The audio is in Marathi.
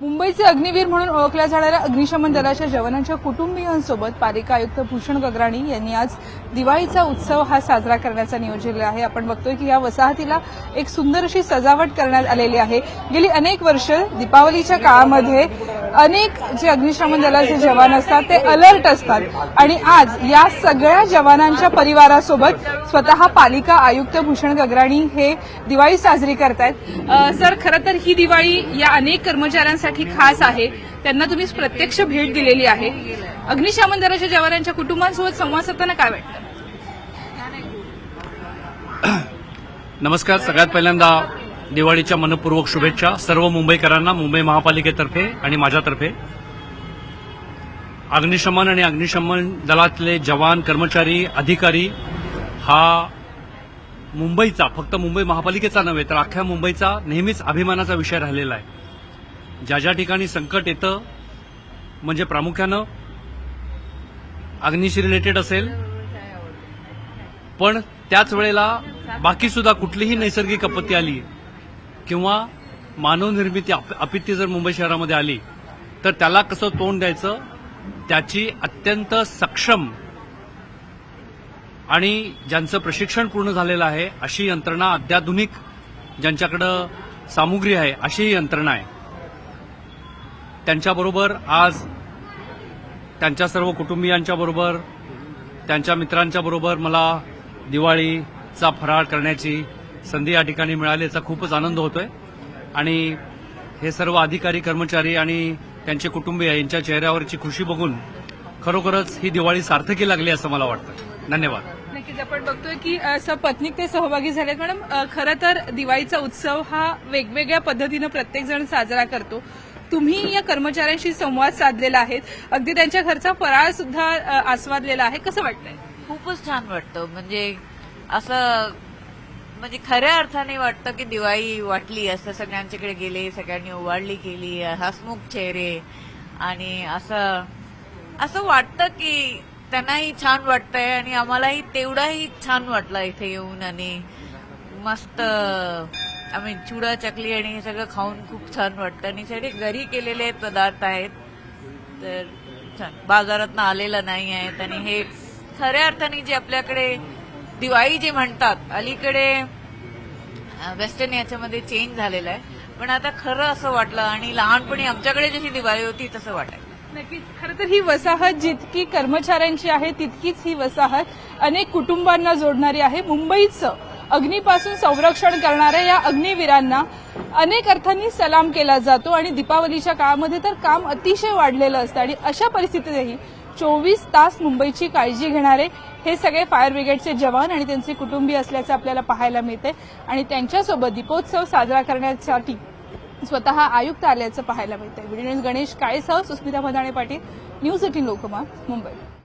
मुंबईचे अग्निवीर म्हणून ओळखल्या जाणाऱ्या अग्निशमन दलाच्या जवानांच्या कुटुंबियांसोबत पालिका आयुक्त भूषण गगराणी यांनी आज दिवाळीचा उत्सव हा साजरा करण्याचा नियोजन आहे. आपण बघतोय की या वसाहतीला एक सुंदर अशी सजावट करण्यात आलेली आहे. गेली अनेक वर्ष दीपावलीच्या काळामध्ये अनेक जे अग्निशमन दलाचे जवान असतात ते अलर्ट असतात. आणि आज या सगळ्या जवानांच्या परिवारासोबत स्वतः पालिका आयुक्त भूषण गगराणी हे दिवाळी साजरी करतायत. सर खरं तर ही दिवाळी या अनेक कर्मचाऱ्यांसाठी खास आहे. त्यांना तुम्ही प्रत्यक्ष भेट दिलेली आहे. अग्निशमन दलाच्या जवानांच्या कुटुंबांसोबत संवाद साधताना काय वाटतं? नमस्कार सगळ्यात पहिल्यांदा दिवाळीच्या मनपूर्वक शुभेच्छा सर्व मुंबईकरांना मुंबई महापालिकेतर्फे आणि माझ्यातर्फे. अग्निशमन आणि अग्निशमन दलातले जवान कर्मचारी अधिकारी हा मुंबईचा फक्त मुंबई महापालिकेचा नव्हे तर अख्ख्या मुंबईचा नेहमीच अभिमानाचा विषय राहिलेला आहे. ज्या ज्या ठिकाणी संकट येतं म्हणजे प्रामुख्यानं अग्निशी रिलेटेड असेल पण त्याच वेळेला बाकी सुद्धा कुठलीही नैसर्गिक आपत्ती आली किंवा मानवनिर्मिती अपित्य जर मुंबई शहरामध्ये आली तर त्याला कसं तोंड द्यायचं? त्याची अत्यंत सक्षम आणि ज्यांचं प्रशिक्षण पूर्ण झालेलं आहे अशी यंत्रणा अत्याधुनिक ज्यांच्याकडं सामुग्री आहे अशी ही यंत्रणा आहे. त्यांच्याबरोबर आज त्यांच्या सर्व कुटुंबियांच्याबरोबर त्यांच्या मित्रांच्याबरोबर मला दिवाळीचा फराळ करण्याची संधी या ठिकाणी मिळाली याचा खूपच आनंद होतोय. आणि हे सर्व अधिकारी कर्मचारी आणि त्यांचे कुटुंबीय यांच्या चेहऱ्यावरची खुशी बघून खरोखरच ही दिवाळी सार्थकी लागली असं मला वाटतं. धन्यवाद. नक्कीच आपण बघतोय की सपत्नीक ते सहभागी झालेत. मॅडम खरं तर दिवाळीचा उत्सव हा वेगवेगळ्या पद्धतीनं प्रत्येक जण साजरा करतो. तुम्ही या कर्मचाऱ्यांशी संवाद साधलेला आहे. अगदी त्यांच्या घरचा फराळ सुद्धा आस्वादलेला आहे. कसं वाटतंय? खूपच छान वाटतं. म्हणजे असं म्हणजे खऱ्या अर्थाने वाटतं की दिवाळी वाटली असं सगळ्यांच्याकडे गेले सगळ्यांनी ओवाळली केली हसमुख चेहरे. आणि असं असं वाटतं की त्यांनाही छान वाटतंय आणि आम्हालाही तेवढाही छान वाटला इथे येऊन आणि मस्त आम्ही चुडा चकली आणि हे सगळं खाऊन खूप छान वाटतं. आणि सगळे घरी केलेले पदार्थ आहेत. तर छान. बाजारात आलेलं नाही आहेत आणि हे खऱ्या अर्थाने जे आपल्याकडे दिवाळी जे म्हणतात अलीकडे वेस्टर्न याच्यामध्ये चेंज झालेलं आहे. पण आता खरं असं वाटलं आणि लहानपणी आमच्याकडे जशी दिवाळी होती तसं वाटायचं. नक्कीच. खरं तर ही वसाहत जितकी कर्मचाऱ्यांची आहे तितकीच ही वसाहत अनेक कुटुंबांना जोडणारी आहे. मुंबईचं अग्नीपासून संरक्षण करणाऱ्या या अग्निवीरांना अनेक अर्थांनी सलाम केला जातो आणि दीपावलीच्या काळामध्ये तर काम अतिशय वाढलेलं असतं आणि अशा परिस्थितीतही चोवीस तास मुंबईची काळजी घेणारे हे सगळे फायर ब्रिगेडचे जवान आणि त्यांचे कुटुंबीय असल्याचं आपल्याला पाहायला मिळते. आणि त्यांच्यासोबत दीपोत्सव साजरा करण्यासाठी स्वतः आयुक्त आल्याचं पाहायला मिळतंय. व्हिडिओ गणेश काळेसह सुस्मिता मदाणे पाटील न्यूज एटीन लोकमा मुंबई.